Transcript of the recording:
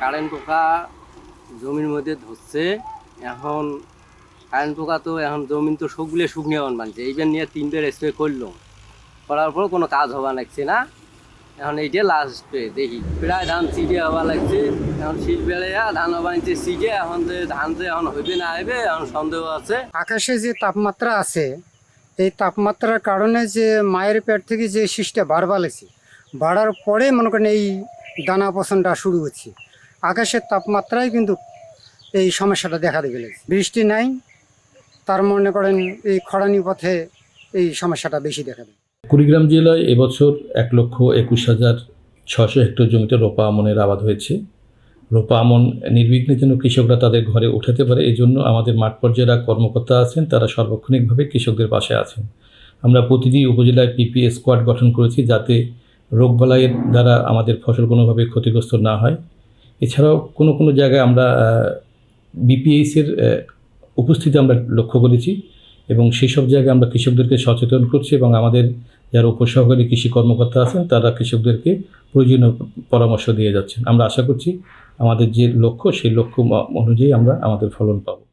Current পোকা জমির মধ্যে ধরছে, এখন কারেন্ট পোকা তো এখন জমিন তো সবগুলো শুকনো এখন বানছে, এইবার নিয়ে তিনবার স্প্রে করল। করার পর কোনো কাজ হবা লাগছে না। এখন এইটা লাস্ট স্প্রে দেখি। প্রায় ধান সিজে হওয়া লাগছে। এখন শীত বেড়ে ধান বানিয়েছে সিজে এখন যে ধান যে এখন হইবে না হইবে এখন সন্দেহ আছে। আকাশে যে তাপমাত্রা আছে, এই তাপমাত্রার কারণে যে মায়ের পেট থেকে যে শীষটা বাড়বা লাগছে, বাড়ার পরে মনে করেন এই দানা পছনটা শুরু হচ্ছে। আকাশের তাপমাত্রায় কিন্তু এই সমস্যাটা দেখা দেবে। বৃষ্টি নাই, তার মনে করেন এই খরানি পথে এই সমস্যাটা বেশি দেখা দেয়। কুড়িগ্রাম জেলায় এবছর এক লক্ষ একুশ হাজার ছশো হেক্টর জমিতে রোপা আমনের আবাদ হয়েছে। রোপা আমন নির্বিঘ্নে যেন কৃষকরা তাদের ঘরে উঠাতে পারে এই জন্য আমাদের মাঠ পর্যায়ে যারা কর্মকর্তা আছেন, তারা সার্বক্ষণিকভাবে কৃষকদের পাশে আছেন। আমরা প্রতিটি উপজেলায় পিপি স্কোয়াড গঠন করেছি যাতে রোগবালাইয়ের দ্বারা আমাদের ফসল কোনোভাবে ক্ষতিগ্রস্ত না হয়। এছাড়াও কোনো কোনো জায়গায় আমরা বিপিএইচের উপস্থিতি আমরা লক্ষ্য করেছি এবং সেই সব জায়গায় আমরা কৃষকদেরকে সচেতন করছি এবং আমাদের যারা উপসহকারী কৃষি কর্মকর্তা আছেন, তারা কৃষকদেরকে প্রয়োজনীয় পরামর্শ দিয়ে যাচ্ছেন। আমরা আশা করছি আমাদের যে লক্ষ্য, সেই লক্ষ্য অনুযায়ী আমরা আমাদের ফলন পাবো।